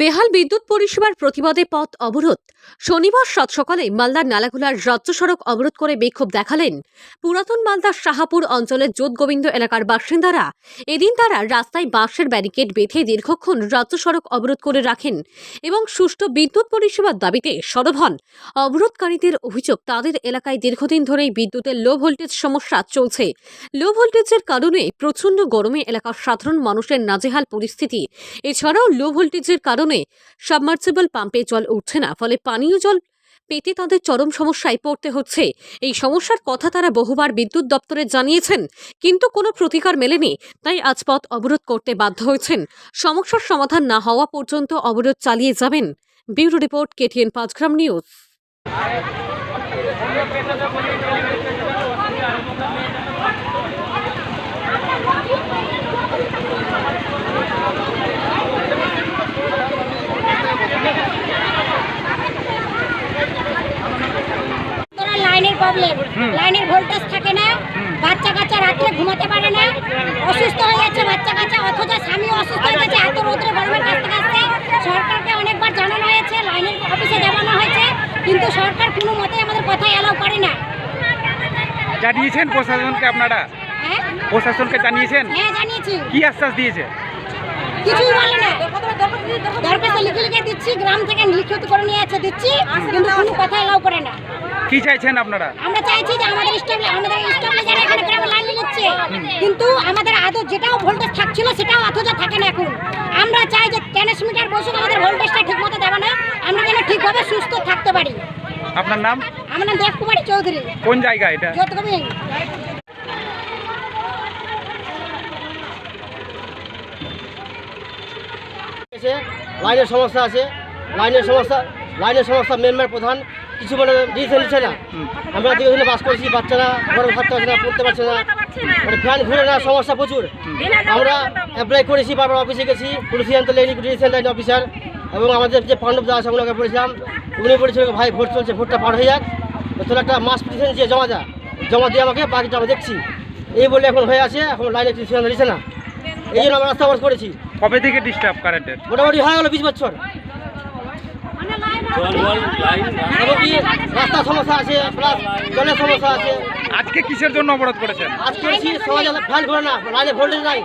বেহাল বিদ্যুৎ পরিষেবার প্রতিবাদে পথ অবরোধ। শনিবার সাত সকালে মালদার নালাগোলার রাজ্য সড়ক অবরোধ করে বিক্ষোভ দেখালেন পুরাতন মালদার শাহাপুর অঞ্চলের যোধগোবিন্দ এলাকার বাসিন্দারা। এদিন তারা রাস্তায় বাঁশের ব্যারিকেড বেঁধে দীর্ঘক্ষণ রাজ্য সড়ক অবরোধ করে রাখেন এবং সুষ্ঠু বিদ্যুৎ পরিষেবার দাবিতে সরব হন। অবরোধকারীদের অভিযোগ, তাদের এলাকায় দীর্ঘদিন ধরেই বিদ্যুতের লো ভোল্টেজ সমস্যা চলছে। লো ভোল্টেজের কারণে প্রচণ্ড গরমে এলাকার সাধারণ মানুষের নাজেহাল পরিস্থিতি। এছাড়াও লো ভোল্টেজের কারণে সাবমার্সিবল পাম্পে জল উঠছে না, ফলে পানীয় জল পেতে তাদের চরম সমস্যায় পড়তে হচ্ছে। এই সমস্যার কথা তারা বহুবার বিদ্যুৎ দপ্তরে জানিয়েছেন, কিন্তু কোনো প্রতিকার মেলেনি, তাই আজ পথ অবরোধ করতে বাধ্য হয়েছেন। সমস্যার সমাধান না হওয়া পর্যন্ত অবরোধ চালিয়ে যাবেন। Bureau report KTN Panchgram news তোরা লাইনের প্রবলেম লাইনের ভোল্টেজ থাকে না বাচ্চা কাচ্চা রাত্রে ঘুমাতে পারে না অসুস্থ হয়ে যাচ্ছে বাচ্চা কাচ্চা অথচ স্বামী অসুস্থ হয়ে যাচ্ছে এত রোদ্রে গরমের কাছ থেকে আসছে। সরকারকে অনেকবার জানানো হয়েছে লাইনের অফিসে জানানো হয়েছে কিন্তু সরকার কোনো মতে আমাদের কথা এলাও করে না। জানিয়েছেন প্রশাসনকে আপনারা? হ্যাঁ? প্রশাসনকে জানিয়েছেন? হ্যাঁ জানিয়েছি। কি আশ্বাস দিয়েছে? কিছুই বলে না। দরখাস্ত লিখে লিখে দিচ্ছি গ্রাম থেকে লিখিত করে নিয়ে এসে দিচ্ছি কিন্তু কোনো কথা এলাও করে না। কি চাইছেন আপনারা? আমরা চাইছি যে আমাদের স্টেবল আমাদের স্টেবল যারা এখানে গ্রামে লাইন নিচ্ছে কিন্তু আমাদের আদৌ যেটাও ভোল্টেজ থাকছিল সেটাও অথচ থাকে না এখন। আমরা চাই যে ট্রান্সমিটার বসুক আমাদের ভোল্টেজটা ঠিক মতো দেবে না আমরা যেন ঠিকভাবে সুস্থ থাকতে পারি। আপনার নাম? আমার নাম দেব কুমারী চৌধুরী। কোন জায়গা এটা? যতকবি আছে লাইনের সমস্যা আছে। লাইনের সমস্যা লাইনের সমস্যা মেম্বার প্রধান। কিছু মানে ডিসিশন নিচ্ছে না। আমরা দীর্ঘদিনে বাস করছি বাচ্চারা ঘরে থাকতে পারছে না পড়তে পারছে না। মানে ফ্যান ঘুরে না সমস্যা প্রচুর। আমরা অ্যাপ্লাই করেছি বারবার অফিসে গেছি পুলিশ সিদ্ধান্ত লেনি ডিসিশন লাইন অফিসার এবং আমাদের যে পাণ্ডব দা আছে ওগুলোকে বলেছিলাম উনি বলেছিল ভাই ভোট চলছে ভোটটা পার হয়ে যাক। তোর একটা মাস পিটিশন দিয়ে জমা যা। জমা দিয়ে আমাকে বাকিটা আমরা দেখছি। এই বলে এখন হয়ে আছে এখন লাইনে সিদ্ধান্ত নিচ্ছে না। এই জন্য আমরা রাস্তা করেছি। কবে থেকে ডিস্টার্ব কারেন্টের মোটামুটি হয়ে গেল বিশ বছর। রাস্তার সমস্যা আছে প্লাস জলের সমস্যা আছে। আজকে কিসের জন্য অবরোধ করেছেন? আজকে সবাই ফ্যান ঘুরে না লাইনে ভোল্টেজ নাই।